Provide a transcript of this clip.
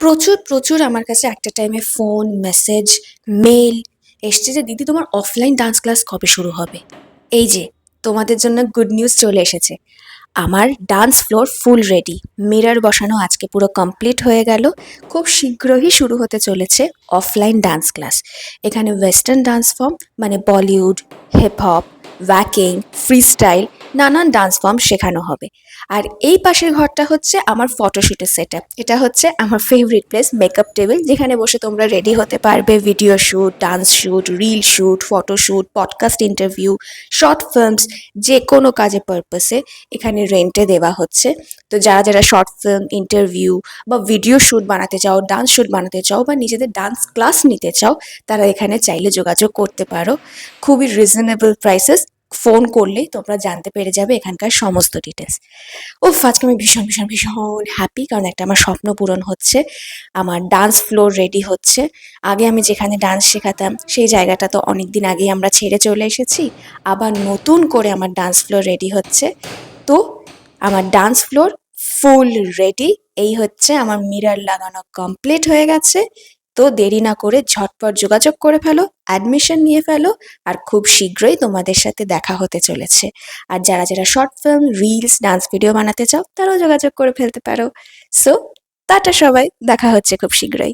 প্রচুর প্রচুর আমার কাছে একটা টাইমে ফোন মেসেজ মেল এসছে যে, দিদি, তোমার অফলাইন ডান্স ক্লাস কবে শুরু হবে? এই যে, তোমাদের জন্য গুড নিউজ চলে এসেছে। আমার dance floor full ready mirror বসানো আজকে পুরো কমপ্লিট হয়ে গেল। খুব শীঘ্রই শুরু হতে চলেছে অফলাইন ডান্স ক্লাস এখানে ওয়েস্টার্ন ডান্স ফর্ম মানে Bollywood hip hop waacking freestyle নানান ডান্স ফর্ম শেখানো হবে। আর এই পাশের ঘরটা হচ্ছে আমার ফটোশ্যুটের সেট এটা হচ্ছে আমার ফেভারিট প্লেস মেকআপ টেবিল যেখানে বসে তোমরা রেডি হতে পারবে video shoot dance shoot reel shoot photoshoot podcast interview short films যে কোনো কাজে পারপাসে এখানে রেন্টে দেওয়া হচ্ছে। তো যারা যারা শর্ট ফিল্ম ইন্টারভিউ বা ভিডিও শ্যুট বানাতে চাও ডান্স শ্যুট বানাতে চাও বা নিজেদের ডান্স ক্লাস নিতে চাও, তারা এখানে চাইলে যোগাযোগ করতে পারো। খুবই রিজনেবল প্রাইসেস ফোন করলেই তোমরা জানতে পেরে যাবে এখানকার সমস্ত ডিটেলস উফ, আজকে আমি ভীষণ ভীষণ ভীষণ হ্যাপি কারণ একটা আমার স্বপ্ন পূরণ হচ্ছে। আমার ডান্স ফ্লোর রেডি হচ্ছে। আগে আমি যেখানে ডান্স শেখাতাম, সেই জায়গাটা তো অনেক দিন আগেই আমরা ছেড়ে চলে এসেছি। আবার নতুন করে আমার ডান্স ফ্লোর রেডি হচ্ছে। তো আমার ডান্স ফ্লোর ফুল রেডি এই হচ্ছে আমার মিরর লাগানো কমপ্লিট হয়ে গেছে। তো দেরি না করে ঝটপট যোগাযোগ করে ফেলো অ্যাডমিশন নিয়ে ফেলো আর খুব শীঘ্রই তোমাদের সাথে দেখা হতে চলেছে। আর যারা যারা short film reels dance video বানাতে চাও, তারাও যোগাযোগ করে ফেলতে পারো। সো টাটা সবাই, দেখা হচ্ছে খুব শীঘ্রই।